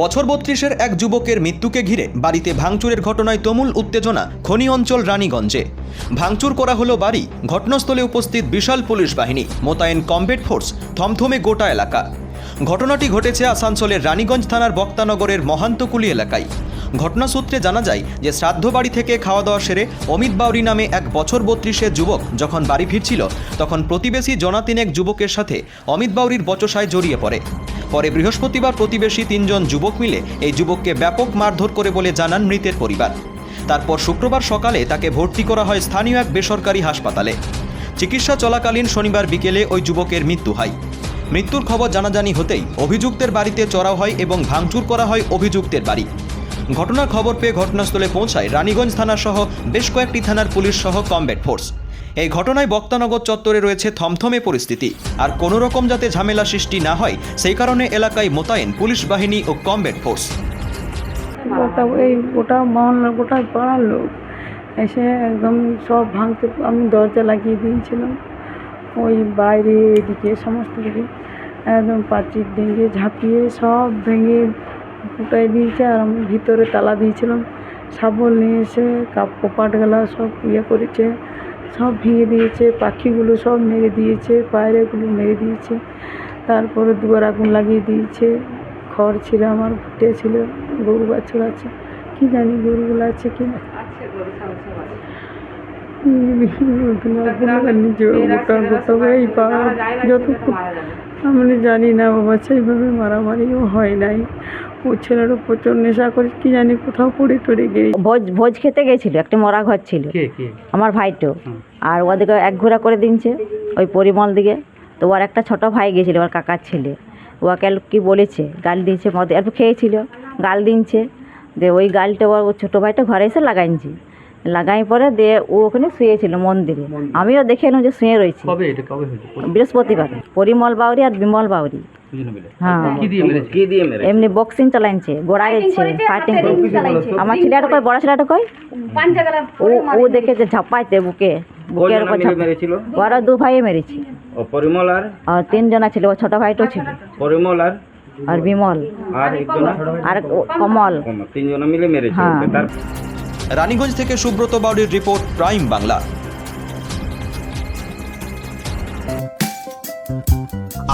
বছর বত্রিশের এক যুবকের মৃত্যুকে ঘিরে বাড়িতে ভাঙচুরের ঘটনায় তুমুল উত্তেজনা খনি অঞ্চল রানীগঞ্জে। ভাঙচুর করা হলো বাড়ি, ঘটনাস্থলে উপস্থিত বিশাল পুলিশ বাহিনী, মোতায়েন কমবেট ফোর্স, থমথমে গোটা এলাকা। ঘটনাটি ঘটেছে আসানসোলের রানীগঞ্জ থানার বক্তানগরের মহান্তকুলি এলাকায়। ঘটনা সূত্রে জানা যায় যে শ্রাদ্ধ বাড়ি থেকে খাওয়া দাওয়া সেরে অমিত বাউরি নামে এক বছর বত্রিশের যুবক যখন বাড়ি ফিরছিল, তখন প্রতিবেশী জনা তিনেক যুবকের সাথে অমিত বাউরির বচসায় জড়িয়ে পড়ে। পরে বৃহস্পতিবার প্রতিবেশী তিনজন যুবক মিলে এই যুবককে ব্যাপক মারধর করে বলে জানান মৃতের পরিবার। তারপর শুক্রবার সকালে তাকে ভর্তি করা হয় স্থানীয় এক বেসরকারি হাসপাতালে। চিকিৎসা চলাকালীন শনিবার বিকেলে ওই যুবকের মৃত্যু হয়। মৃত্যুর খবর জানাজানি হতেই অভিযুক্তের বাড়িতে চড়াও হয় এবং ভাঙচুর করা হয় অভিযুক্তের বাড়ি। ঘটনার খবর পেয়ে ঘটনাস্থলে পৌঁছায় রানীগঞ্জ থানা সহ বেশ কয়েকটি থানার পুলিশ সহ কমব্যাট ফোর্স। এই ঘটনায় বক্তানগর চত্বরে রয়েছে থমথমে পরিস্থিতি। আর কোনো রকম যাতে ঝামেলা সৃষ্টি না হয়, সেই কারণে এলাকায় মোতায়েন পুলিশ বাহিনী ও কমব্যাট ফোর্স। এই গোটা মহল্লা, গোটা পাড়ার লোক এসে একদম সব ভাঙতে, আমি দরজা লাগিয়ে দিয়েছিলাম। ওই বাইরে এদিকে সমস্ত দিকে একদম পাঁচির ভেঙে, ঝাঁপিয়ে সব ভেঙে ফুটাই দিয়েছে আর আমি ভিতরে তালা দিয়েছিলাম। শাবল নিয়ে এসে কাপ কপাট গেলা সব ইয়ে করেছে সব ভেঙে দিয়েছে পাখিগুলো সব মেরে দিয়েছে পায়রাগুলো মেরে দিয়েছে। তারপরে দুয়ার আগুন লাগিয়ে দিয়েছে। খড় ছিল আমার ফুটে ছিল গরু বাছুর আছে কি জানি গরুগুলো আছে কি না। নিজে গোটা গোটা এই পাড়া যতটুকু। আমি জানি না বাবা সেইভাবে মারামারিও হয় নাই। ও ছেলেরও প্রচুর নেশা করে কি জানি কোথাও পড়ে টড়ে গিয়ে ভোজ ভোজ খেতে গেছিল একটা মরা ঘর ছিল। কে কে? আমার ভাইটো আর ওদিকে এক ঘোরা করে দিনছে ওই পরিমল দিকে। তো ওর একটা ছোট ভাই গেছিল ওর কাকার ছেলে। ওকে কি বলেছে গাল দিয়েছে মদ অল্প খেয়েছিল গাল দিনছে। যে ওই গালটা ওর ওর ছোটো ভাইটা ঘরে এসে লাগাইছি লাগাই পরে দিয়ে ও ওখানে শুয়েছিল মন্দিরে। আমিও দেখে এলাম যে শুয়ে রয়েছি। বৃহস্পতিবার। পরিমল বাউরি আর বিমল বাউরি। হ্যাঁ। কি দিয়ে মেরেছে? কি দিয়ে মেরেছে? এমনি বক্সিং চালাইছে ফাইটিং আমার ছেলেটা কয় বড় ছেলেটা কয় ও ও দেখেছে ঝাপাইতে বুকে। বুকের উপর মেরেছিল? ওরা দু ভাই মেরেছি। ও পরিমল আর? ছিল ও ছোট ভাইটাও ছিল। পরিমল আর? আর বিমল। আর একজন? আর কমল। তিনজন মিলে মেরেছিল হ্যাঁ। রানীগঞ্জ থেকে সুব্রত বাউরির রিপোর্ট প্রাইম বাংলা।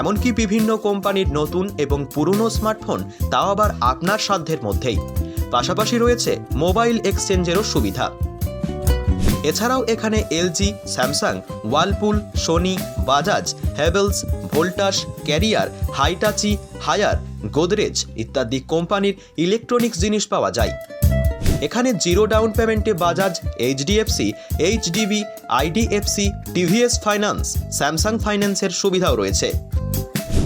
এমনকি বিভিন্ন কোম্পানির নতুন এবং পুরনো স্মার্টফোন, তাও আবার আপনার সাধ্যের মধ্যেই। পাশাপাশি রয়েছে মোবাইল এক্সচেঞ্জেরও সুবিধা। এছাড়াও এখানে LG, Samsung, Whirlpool, Sony, Bajaj Havells Voltas, Carrier, Hitachi, Haier, Godrej ইত্যাদি কোম্পানির ইলেকট্রনিক্স জিনিস পাওয়া যায়। এখানে জিরো ডাউন পেমেন্টে Bajaj, HDFC, HDB, IDFC, TVS finance, Samsung ফাইন্যান্সের সুবিধাও রয়েছে।